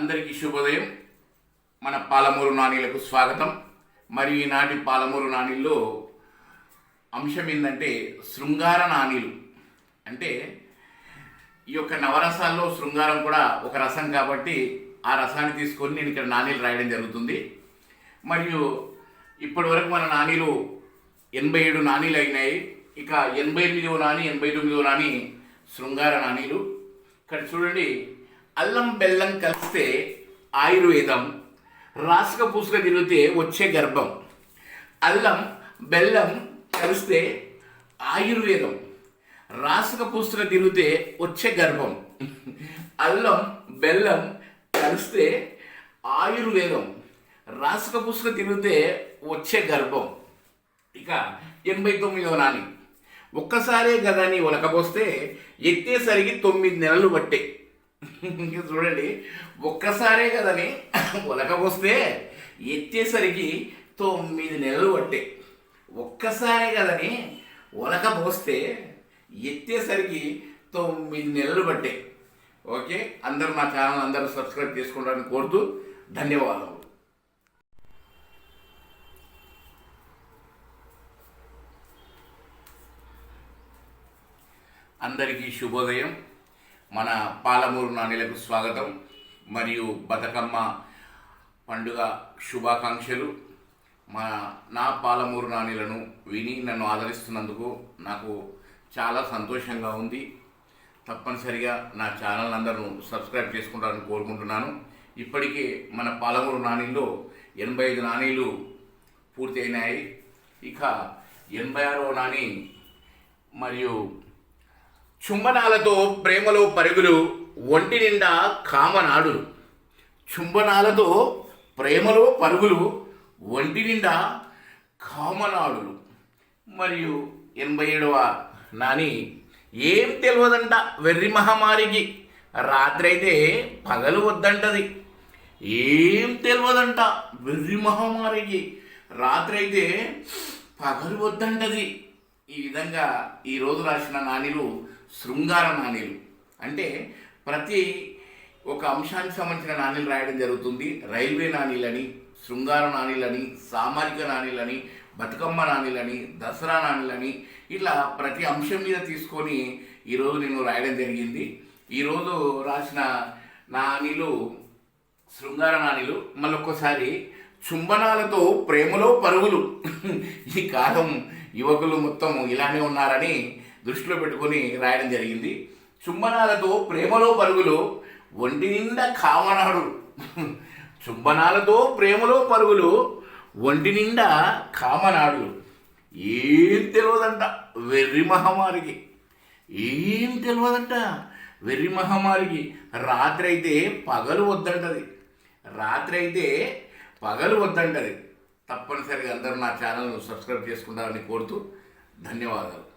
అందరికీ శుభోదయం. మన పాలమూరు నాణీలకు స్వాగతం. మరియు ఈనాటి పాలమూరు నాణీల్లో అంశం ఏంటంటే శృంగార నాణీలు అంటే ఈ యొక్క నవరసాల్లో శృంగారం కూడా ఒక రసం కాబట్టి ఆ రసాన్ని తీసుకొని నేను ఇక్కడ నాణీలు రాయడం జరుగుతుంది. మరియు ఇప్పటి వరకు మన నాణీలు ఎనభై ఏడు నాణీలు అయినాయి. ఇక ఎనభై ఎనిమిదవ నాణి ఎనభై తొమ్మిదవ నాణి శృంగార నాణీలు ఇక్కడ చూడండి అల్లం బెల్లం కలిస్తే ఆయుర్వేదం రాసుక పూసుక తిరిగితే వచ్చే గర్భం. అల్లం బెల్లం కలిస్తే ఆయుర్వేదం రాసుక పూసుక తిరిగితే వచ్చే గర్భం. అల్లం బెల్లం కలిస్తే ఆయుర్వేదం రాసుక పూసుక తిరిగితే వచ్చే గర్భం. ఇక ఎనభై తొమ్మిదో నాని. ఒక్కసారే గదని ఒలకపోస్తే ఎత్తేసరికి తొమ్మిది నెలలు పట్టే. ఇంకా చూడండి ఒక్కసారే కదని ఒలకపోస్తే ఎత్తేసరికి తొమ్మిది నెలలు పట్టే. ఒక్కసారే కదని ఒలకపోస్తే ఎత్తేసరికి తొమ్మిది నెలలు పట్టే. ఓకే? అందరూ మా ఛానల్ అందరూ సబ్స్క్రైబ్ చేసుకుంటారని కోరుతూ ధన్యవాదాలు అందరికీ శుభోదయం. మన పాలమూరు నాణ్యులకు స్వాగతం. మరియు బతుకమ్మ పండుగ శుభాకాంక్షలు. మా నా పాలమూరు నాణ్యులను విని నన్ను ఆదరిస్తున్నందుకు నాకు చాలా సంతోషంగా ఉంది. తప్పనిసరిగా నా ఛానల్ అందరూ సబ్స్క్రైబ్ చేసుకుంటారని కోరుకుంటున్నాను. ఇప్పటికే మన పాలమూరు నాణీల్లో ఎనభై ఐదు నాణీలు పూర్తయినాయి. ఇక ఎనభై ఆరో నాణి మరియు చుంబనాలతో ప్రేమలో పరుగులు ఒంటి నిండా కామనాడులు చుంబనాలతో ప్రేమలో పరుగులు ఒంటి నిండా కామనాడులు మరియు ఎనభై ఏడవ నాని ఏం తెలియదంట వెర్రి మహమ్మారికి? రాత్రైతే పగలు వద్దంటది. ఏం తెలియదంట వెర్రి మహమ్మారికి? రాత్రైతే పగలు వద్దంటది. ఈ విధంగా ఈ రోజు రాసిన నానిలు శృంగార నాణ్యలు అంటే ప్రతి ఒక అంశానికి సంబంధించిన నాణ్యలు రాయడం జరుగుతుంది. రైల్వే నాణీలని శృంగార నాణీలని సామాజిక నాణీలని బతుకమ్మ నాణీలని దసరా నాణీలని ఇట్లా ప్రతి అంశం మీద తీసుకొని ఈరోజు నేను రాయడం జరిగింది. ఈరోజు రాసిన నాణీలు శృంగార నాణీలు మళ్ళొక్కసారి చుంబనాలతో ప్రేమలో పరుగులు. ఈ కాలం యువకులు మొత్తం ఇలానే ఉన్నారని దృష్టిలో పెట్టుకొని రాయడం జరిగింది. చుంబనాలతో ప్రేమలో పరుగులు ఒంటి నిండా కామనాడు చుంబనాలతో ప్రేమలో పరుగులు ఒంటి నిండా కామనాడు ఏం తెలియదంట వెర్రి మహమ్మారికి. ఏం తెలియదంట వెర్రి మహమ్మారికి. రాత్రి అయితే పగలు వద్దంటది. రాత్రి అయితే పగలు వద్దంటది. తప్పనిసరిగా అందరూ నా ఛానల్ను సబ్స్క్రైబ్ చేసుకుంటారని కోరుతూ ధన్యవాదాలు.